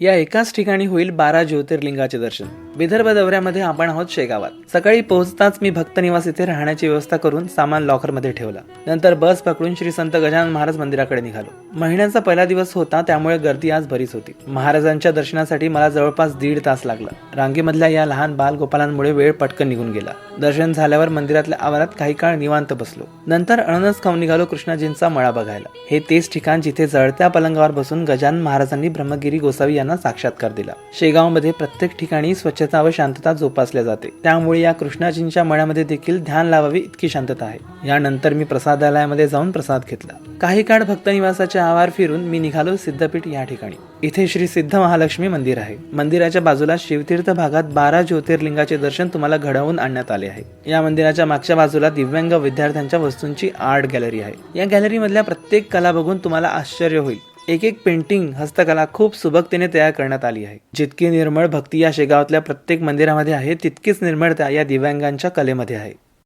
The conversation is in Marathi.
या एकाच ठिकाणी होईल बारा ज्योतिर्लिंगाचे दर्शन. विदर्भ दौऱ्यामध्ये आपण आहोत शेगावात. सकाळी पोहोचताच मी भक्त निवास इथे राहण्याची व्यवस्था करून सामान लॉकरमध्ये ठेवला. नंतर बस पकडून श्री संत गजानन महाराज मंदिराकडे निघालो. महिन्याचा पहिला दिवस होता त्यामुळे गर्दी आज बरीच होती. महाराजांच्या दर्शनासाठी मला जवळपास दीड तास लागला. रांगेमधल्या या लहान बालगोपालांमुळे वेळ पटकन निघून गेला. दर्शन झाल्यावर मंदिरातल्या आवारात काही काळ निवांत बसलो. नंतर अणनस खाऊन निघालो कृष्णाजींचा मळा बघायला. हे तेच ठिकाण जिथे जळत्या पलंगावर बसून गजानन महाराजांनी ब्रह्मगिरी गोसावी यांना साक्षात्कार दिला. शेगावमध्ये प्रत्येक ठिकाणी स्वच्छ स्वच्छता व शांतता जोपासल्या जाते. त्यामुळे या कृष्णाजींच्या मळ्यामध्ये देखील ध्यान लावावी इतकी शांतता आहे. यानंतर मी प्रसादालयामध्ये जाऊन प्रसाद घेतला. काही काळ भक्त निवासाचे आवार फिरून मी निघालो सिद्धपीठ या ठिकाणी. इथे श्री सिद्ध महालक्ष्मी मंदिर आहे. मंदिराच्या बाजूला शिवतीर्थ भागात बारा ज्योतिर्लिंगाचे दर्शन तुम्हाला घडवून आणण्यात आले आहे. या मंदिराच्या मागच्या बाजूला दिव्यांग विद्यार्थ्यांच्या वस्तूंची आर्ट गॅलरी आहे. या गॅलरीमधल्या प्रत्येक कला बघून तुम्हाला आश्चर्य होईल. एक एक पेंटिंग हस्तकला खूप सुबकतेने तयार करण्यात आली आहे. जितकी निर्मळ भक्ती या शेगावातल्या प्रत्येक मंदिरामध्ये आहे तितकीच निर्मळता या दिव्यांगांच्या कलेमध्ये आहे.